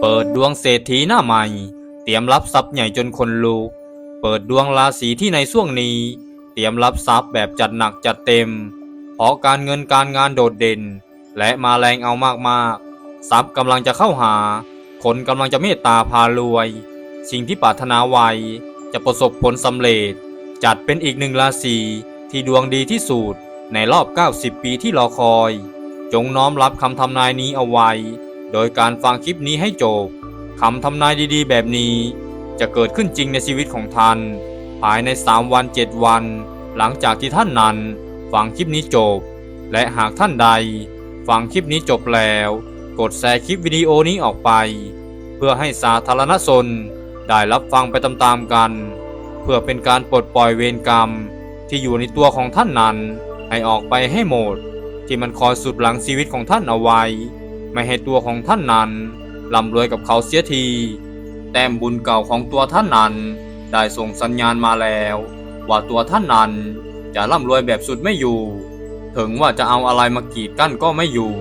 เปิดดวงเศรษฐีหน้าใหม่ เตรียมรับทรัพย์ใหญ่จนคนลุกเปิดดวงราศีที่ในช่วงนี้ เตรียมรับทรัพย์แบบจัดหนักจัดเต็ม เพราะการเงินการงานโดดเด่น และมาแรงเอามากๆ ทรัพย์กำลังจะเข้าหา คนกำลังจะเมตตาพารวย สิ่งที่ปรารถนาไว้จะประสบผลสำเร็จ จัดเป็นอีกหนึ่งราศีที่ดวงดีที่สุดในรอบ 90 ปีที่รอคอย จงน้อมรับคำทำนายนี้เอาไว้ โดยการฟังคลิปนี้ให้จบคำทำนายดีๆ แบบนี้จะเกิดขึ้นจริงในชีวิตของท่าน ภายใน 3 วัน 7 วัน หลังจากที่ท่านนั้นฟังคลิปนี้จบ และหากท่านใดฟังคลิปนี้จบแล้ว กดแชร์คลิปวิดีโอนี้ออกไป เพื่อให้สาธารณชนได้รับฟังไปตามๆกัน เพื่อเป็นการปลดปล่อยเวรกรรม ที่อยู่ในตัวของท่านนั้น ให้ออกไปให้หมด ที่มันคอยสุดหลังชีวิตของท่านเอาไว้ ไม่ให้ตัวของท่านนั้นร่ำรวยกับเขาเสียที แต้มบุญเก่าของตัวท่านนั้น ได้ส่งสัญญาณมาแล้ว ว่าตัวท่านนั้นจะร่ำรวยแบบสุดไม่อยู่ ถึงว่าจะเอาอะไรมากีดกั้นก็ไม่อยู่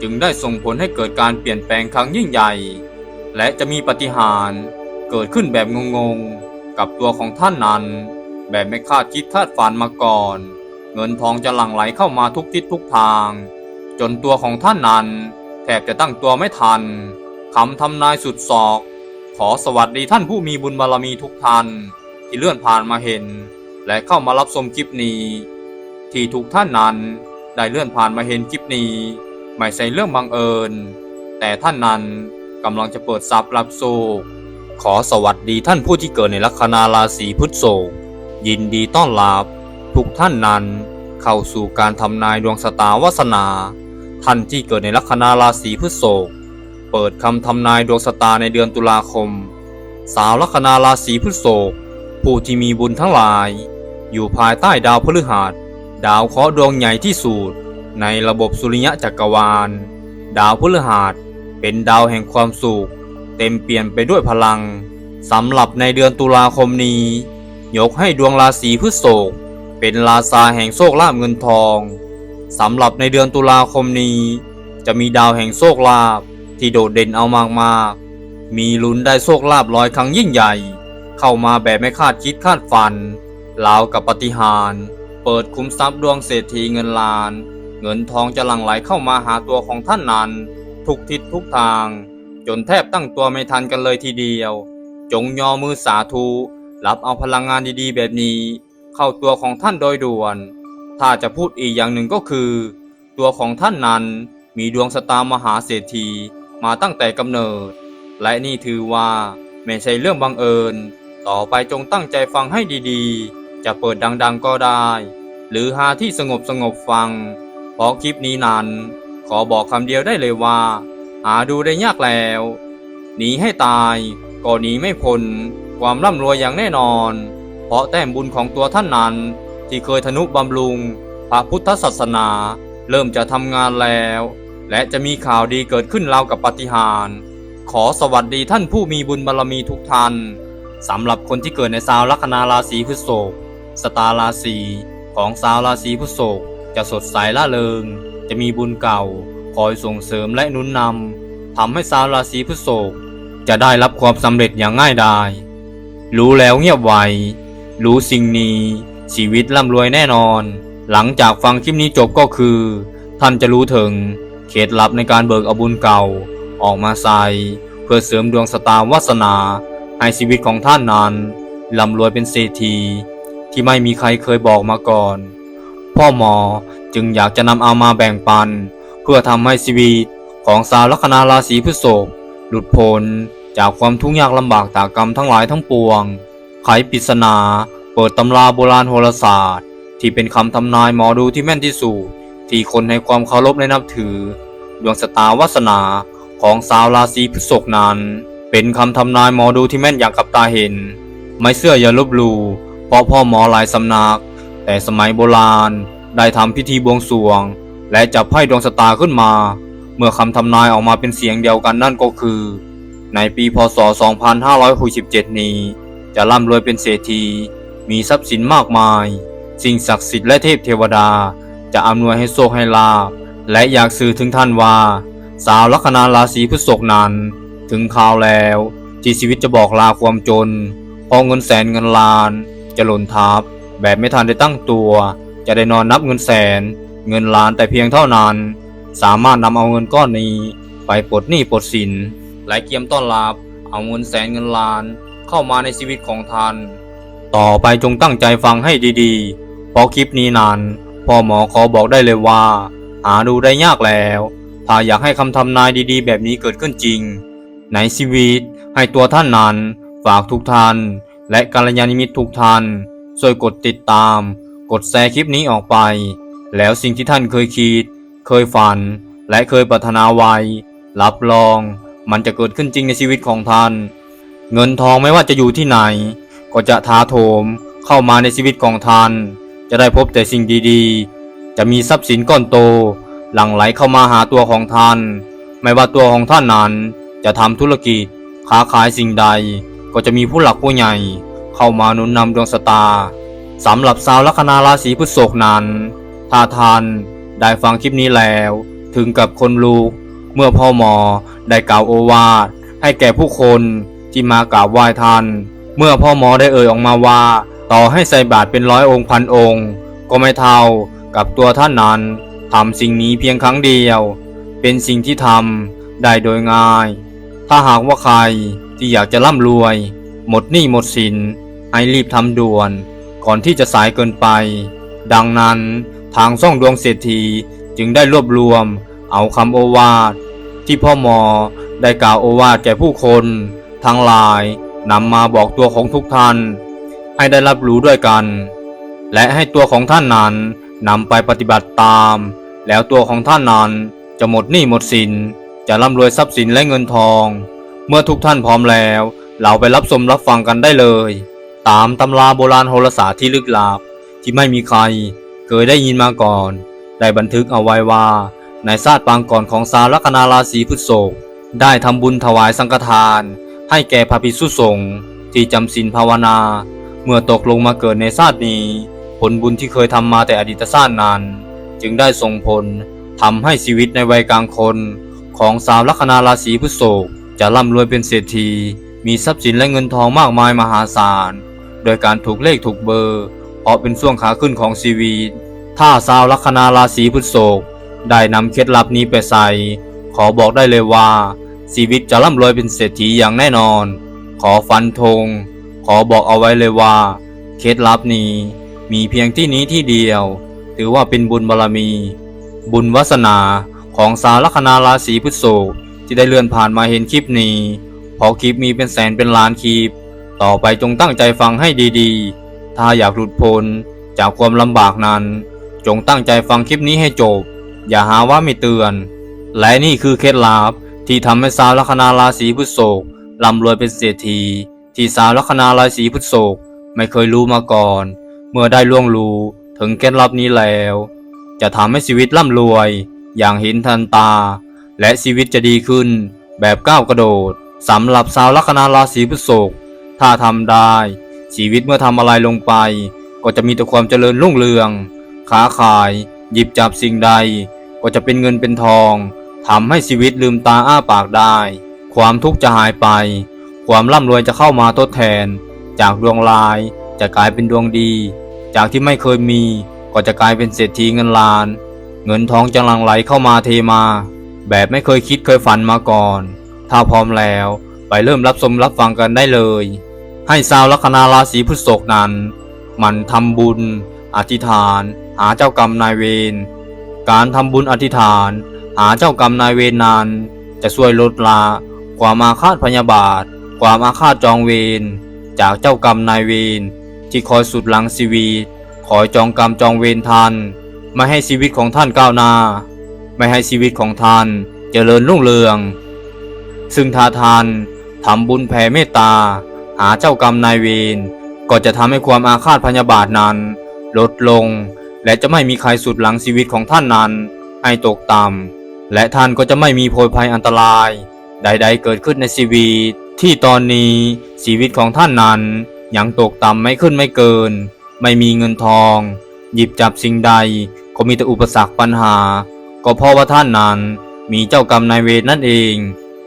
จึงได้ส่งผลให้เกิดการเปลี่ยนแปลงครั้งยิ่งใหญ่ และจะมีปาฏิหารย์เกิดขึ้นแบบงงๆ กับตัวของท่านนั้น แบบไม่คาดคิดคาดฝันมาก่อน เงินทองจะหลั่งไหลเข้ามาทุกทิศทุกทาง จนตัวของท่านนั้น แทบจะตั้งตัวไม่ทันคำทำนายสุดศอก ขอสวัสดีท่านผู้มีบุญบารมีทุกท่าน ที่เลื่อนผ่านมาเห็น และเข้ามารับชมคลิปนี้ ที่ทุกท่านนั้นได้เลื่อนผ่านมาเห็นคลิปนี้ ไม่ใช่เรื่องบังเอิญ แต่ท่านนั้นกำลังจะเปิดซับรับโซขอสวัสดีท่านผู้ที่เกิดในลัคนาราศีพฤษภยินดีต้อนรับ ทุกท่านนั้นเข้าสู่การทำนายดวงชะตาวาสนา ท่านที่เกิดในลัคนาราศีพฤษภเปิดคำทำนายดวงชะตาในเดือนตุลาคม สาวลัคนาราศีพฤษภผู้ที่มีบุญทั้งหลาย อยู่ภายใต้ดาวพฤหัส ดาวเคราะห์ดวงใหญ่ที่สุดในระบบสุริยะจักรวาล ดาวพฤหัสเป็นดาวแห่งความสุข เต็มเปลี่ยนไปด้วยพลังสำหรับในเดือนตุลาคมนี้ ยกให้ดวงราศีพฤษภเป็นราชาแห่งโชคลาภเงินทอง สำหรับในเดือนตุลาคมนี้ จะมีดาวแห่งโชคลาภที่โดดเด่นเอามากๆ มีลุ้นได้โชคลาภร้อยครั้งยิ่งใหญ่ เข้ามาแบบไม่คาดคิดคาดฝันราวกับปฏิหาร เปิดคุ้มทรัพย์ดวงเศรษฐีเงินล้าน เงินทองจะหลั่งไหลเข้ามาหาตัวของท่านนั้น ทุกทิศทุกทาง จนแทบตั้งตัวไม่ทันกันเลยทีเดียว จงยอมือสาธุรับเอาพลังงานดีๆ แบบนี้ เข้าตัวของท่านโดยด่วน ถ้าจะพูดอีกอย่างหนึ่งก็คือ ตัวของท่านนั้นมีดวงสตามหาเศรษฐีมาตั้งแต่กำเนิด และนี่ถือว่าไม่ใช่เรื่องบังเอิญ ต่อไปจงตั้งใจฟังให้ดีๆ จะเปิดดังๆก็ได้ หรือหาที่สงบสงบๆฟัง เพราะคลิปนี้นั้น ขอบอกคำเดียวได้เลยว่า หาดูได้ยากแล้วหนีให้ตายก็หนีไม่พ้นความร่ำรวยอย่างแน่นอน เพราะแต้มบุญของตัวท่านนั้น ที่เคยทนุบำรุงพระพุทธศาสนา เริ่มจะทำงานแล้ว และจะมีข่าวดีเกิดขึ้นราวกับปฏิหารขอสวัสดีท่านผู้มีบุญบารมีทุกท่านสำหรับคนที่เกิดในชาวลัคนาราศีพฤษภสตาราศีของชาวราศีพฤษภจะสดใสล่าเริง จะมีบุญเก่า คอยส่งเสริมและนุนนำทำให้ชาวราศีพฤษภจะได้รับความสำเร็จอย่างง่ายดาย รู้แล้วเงียบไวรู้สิ่งนี้ ชีวิตร่ำรวยแน่นอน หลังจากฟังคลิปนี้จบก็คือ ท่านจะรู้ถึงเคล็ดลับในการเบิกอบุญเก่า ออกมาใส่เพื่อเสริมดวงสตาวาสนา ให้ชีวิตของท่านนั้นร่ำรวยเป็นเศรษฐีที่ไม่มีใครเคยบอกมาก่อน พ่อหมอจึงอยากจะนำเอามาแบ่งปัน เพื่อทำให้ชีวิตของสาวลัคนาราศีพฤษภหลุดพ้นจากความทุกข์ยากลำบากตากรรมทั้งหลายทั้งปวง ไขปริศนา เปิดตำราโบราณโหราศาสตร์ ที่เป็นคำทำนายหมอดูที่แม่นที่สุดที่คนให้ความเคารพและนับถือ ดวงชะตาวาสนาของสาวราศีพฤษภนั้น เป็นคำทำนายหมอดูที่แม่นอย่างกับตาเห็น ไม่เชื่ออย่าลบลู่เพราะพ่อหมอหลายสำนัก แต่สมัยโบราณได้ทำพิธีบวงสรวง และจับไพ่ดวงชะตาขึ้นมา เมื่อคำทำนายออกมาเป็นเสียงเดียวกันนั่นก็คือ ในปีพศ 2567 นี้ จะร่ำรวยเป็นเศรษฐี มีทรัพย์สินมากมาย สิ่งศักดิ์สิทธิ์และเทพเทวดา จะอำนวยให้โชคให้ลาภและอยากสื่อถึงท่านว่า สาวลัคนาราศีพฤษภนั้น ถึงคราวแล้วที่ชีวิตจะบอกลาความจนพอเงินแสนเงินล้าน จะหล่นทับ แบบไม่ทันได้ตั้งตัว จะได้นอนนับเงินแสน เงินล้านแต่เพียงเท่านั้น สามารถนำเอาเงินก้อนนี้ ไปปลดหนี้ปลดสิน และเกียมต้อนรับ เอาเงินแสนเงินล้าน เข้ามาในชีวิตของท่าน ต่อไปจงตั้งใจฟังให้ดีๆ เพราะคลิปนี้นั้นพ่อหมอขอบอกได้เลยว่า หาดูได้ยากแล้ว ถ้าอยากให้คำทำนายดีๆ แบบนี้เกิดขึ้นจริง ในชีวิตให้ตัวท่านนั้น ฝากทุกท่าน และกัลยาณมิตรทุกท่านช่วยกดติดตาม กดแชร์คลิปนี้ออกไป แล้วสิ่งที่ท่านเคยคิด เคยฝัน และเคยปรารถนาไว้รับรอง มันจะเกิดขึ้นจริงในชีวิตของท่าน เงินทองไม่ว่าจะอยู่ที่ไหน ก็จะท้าโถมเข้ามาในชีวิตของท่าน จะได้พบแต่สิ่งดีๆ จะมีทรัพย์สินก้อนโต หลั่งไหลเข้ามาหาตัวของท่าน ไม่ว่าตัวของท่านนั้น จะทำธุรกิจค้าขายสิ่งใด ก็จะมีผู้หลักผู้ใหญ่ เข้ามาหนุนนำดวงชะตาสำหรับชาวลัคนาราศีพฤษภนั้น ถ้าท่านได้ฟังคลิปนี้แล้ว ถึงกับคนลูก เมื่อพ่อหมอได้กล่าวโอวาทให้แก่ผู้คนที่มากราบไหว้ท่าน เมื่อพ่อหมอได้เอ่ยออกมาว่า ต่อให้ใส่บาตรเป็นร้อยองค์พันองค์ ก็ไม่เท่ากับตัวท่านนั้นทำสิ่งนี้เพียงครั้งเดียว เป็นสิ่งที่ทำได้โดยง่าย ถ้าหากว่าใครที่อยากจะร่ำรวย หมดหนี้หมดสินให้รีบทำด่วน ก่อนที่จะสายเกินไป ดังนั้นทางช่องดวงเศรษฐีจึงได้รวบรวม เอาคำโอวาทที่พ่อหมอได้กล่าวโอวาทแก่ผู้คน ทั้งหลาย นำมาบอกตัวของทุกท่าน ให้ได้รับรู้ด้วยกัน และให้ตัวของท่านนั้นนำไปปฏิบัติตาม แล้วตัวของท่านนั้นจะหมดหนี้หมดสิน จะร่ำรวยทรัพย์สินและเงินทอง เมื่อทุกท่านพร้อมแล้ว เราไปรับชมรับฟังกันได้เลย ตามตำราโบราณโหราศาสตร์ที่ลึกลับที่ไม่มีใครเคยได้ยินมาก่อน ได้บันทึกเอาไว้ว่า ในชาติปางก่อนของสาวลัคนาราศีพฤษภได้ทำบุญถวายสังฆทาน ให้แก่พระภิกษุสงฆ์ที่จำศีลภาวนา เมื่อตกลงมาเกิดในชาตินี้ ผลบุญที่เคยทำมาแต่อดีตชาตินั้นจึงได้ส่งผลทำให้ชีวิตในวัยกลางคนของสาวลัคนาราศีพฤษภจะร่ำรวยเป็นเศรษฐี มีทรัพย์สินและเงินทองมากมายมหาศาล โดยการถูกเลขถูกเบอร์ เพราะเป็นช่วงขาขึ้นของชีวิต ถ้าสาวลัคนาราศีพฤษภได้นำเคล็ดลับนี้ไปใส่ ขอบอกได้เลยว่า ชีวิตจะร่ำรวยเป็นเศรษฐีอย่างแน่นอน ขอฟันธง ขอบอกเอาไว้เลยว่า เคล็ดลับนี้มีเพียงที่นี้ที่เดียว ถือว่าเป็นบุญบารมี บุญวาสนาของสาวลัคนาราศีพฤษภที่ได้เลื่อนผ่านมาเห็นคลิปนี้พอคลิปมีเป็นแสนเป็นล้านคลิป ต่อไปจงตั้งใจฟังให้ดีๆ ถ้าอยากหลุดพ้นจากความลำบากนั้น จงตั้งใจฟังคลิปนี้ให้จบ อย่าหาว่าไม่เตือน และนี่คือเคล็ดลับ ที่ทำให้สาวลัคนาราศีพฤษภร่ำรวยเป็นเศรษฐี ที่สาวลัคนาราศีพฤษภไม่เคยรู้มาก่อน เมื่อได้ล่วงรู้ถึงเคล็ดลับนี้แล้ว จะทำให้ชีวิตร่ำรวย อย่างเห็นทันตา และชีวิตจะดีขึ้น แบบก้าวกระโดดสำหรับชาวลัคนาราศีพฤษภถ้าทำได้ ชีวิตเมื่อทำอะไรลงไป ก็จะมีแต่ความเจริญรุ่งเรืองค้าขาย หยิบจับสิ่งใด ก็จะเป็นเงินเป็นทอง ทำให้ชีวิตลืมตาอ้าปากได้ ความทุกข์จะหายไป ความร่ำรวยจะเข้ามาทดแทน จากดวงร้ายจะกลายเป็นดวงดี จากที่ไม่เคยมีก็จะกลายเป็นเศรษฐีเงินล้าน เงินทองจะหลั่งไหลเข้ามาเทมา แบบไม่เคยคิดเคยฝันมาก่อน ถ้าพร้อมแล้วไปเริ่มรับชมรับฟังกันได้เลย ให้ชาวลัคนาราศีพฤษภนั้น มันทำบุญ อธิษฐาน หาเจ้ากรรมนายเวรการทำบุญอธิษฐาน หาเจ้ากรรมนายเวรนั้นจะช่วยลดละความอาฆาตพยาบาท ความอาฆาตจองเวรจากเจ้ากรรมนายเวรที่คอยสุดหลังชีวิตคอยจองกรรมจองเวรท่านไม่ให้ชีวิตของท่านก้าวหน้า ไม่ให้ชีวิตของท่านเจริญรุ่งเรือง ซึ่งถ้าท่านทำบุญแผ่เมตตา หาเจ้ากรรมนายเวรก็จะทำให้ความอาฆาตพยาบาทนั้น ลดลง และจะไม่มีใครสุดหลังชีวิตของท่านนั้น ให้ตกต่ำ และท่านก็จะไม่มีโพยภัยอันตราย ใด ๆ เกิดขึ้นในชีวิต ที่ตอนนี้ชีวิตของท่านนั้นยังตกต่ำไม่ขึ้นไม่เกิน ไม่มีเงินทอง หยิบจับสิ่งใดก็มีแต่อุปสรรคปัญหา ก็เพราะว่าท่านนั้นมีเจ้ากรรมนายเวรนั่นเอง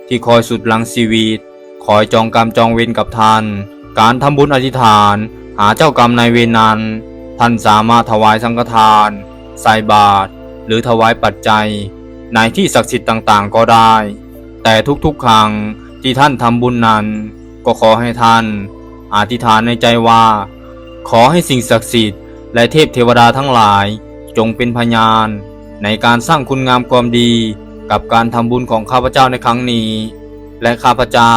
ที่คอยสุดลังชีวิต คอยจองกรรมจองเวรกับท่าน การทำบุญอธิษฐาน หาเจ้ากรรมนายเวรนั้น ท่านสามารถถวายสังฆทาน ใส่บาตรหรือถวายปัจจัย ในที่ศักดิ์สิทธิ์ต่างๆ ก็ได้ แต่ทุกๆ ครั้งที่ท่านทำบุญนั้น ก็ขอให้ท่านอธิษฐานในใจว่า ขอให้สิ่งศักดิ์สิทธิ์และเทพเทวดาทั้งหลายจงเป็นพยาน ในการสร้างคุณงามความดีกับการทำบุญของข้าพเจ้าในครั้งนี้ และข้าพเจ้า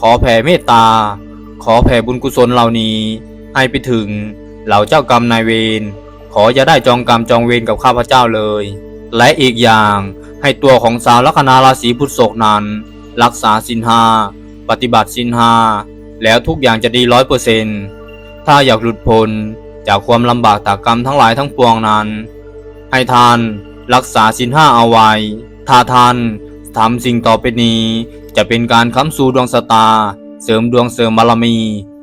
ขอแผ่เมตตา ขอแผ่บุญกุศลเหล่านี้ ให้ไปถึงเหล่าเจ้ากรรมนายเวรขออย่าได้จองกรรมจองเวรกับข้าพเจ้าเลย และอีกอย่างให้ตัวของสาวลัคนาราศีพุทธศกนั้น รักษาสินหาปฏิบัติสินหาแล้วทุกอย่างจะดีร้อยเปอร์เซนถ้าอยากหลุดพ้นจากความลำบากตากกรรมทั้งหลายทั้งปวงนั้น ให้ท่านรักษาสินห้าเอาไว้ถ้าท่านทำสิ่งต่อไปนี้จะเป็นการค้ำสู่ดวงสตา เสริมดวงเสริมบารมี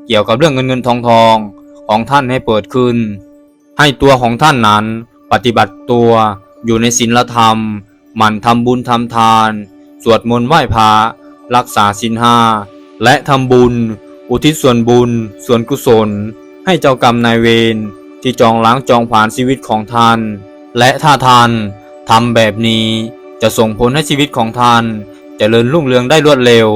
เกี่ยวกับเรื่องเงินเงินทองทองของท่านให้เปิดขึ้น ให้ตัวของท่านนั้นปฏิบัติตัว อยู่ในศีลธรรม หมั่นทำบุญทำทาน สวดมนต์ไหว้พระรักษาศีลห้า และทำบุญ อุทิศส่วนบุญ ส่วนกุศล ให้เจ้ากรรมนายเวรที่จองล้างจองผ่านชีวิตของท่าน และถ้าท่านทำแบบนี้จะส่งผลให้ชีวิตของท่านจเจริญรุ่งเรืองได้รวดเร็ว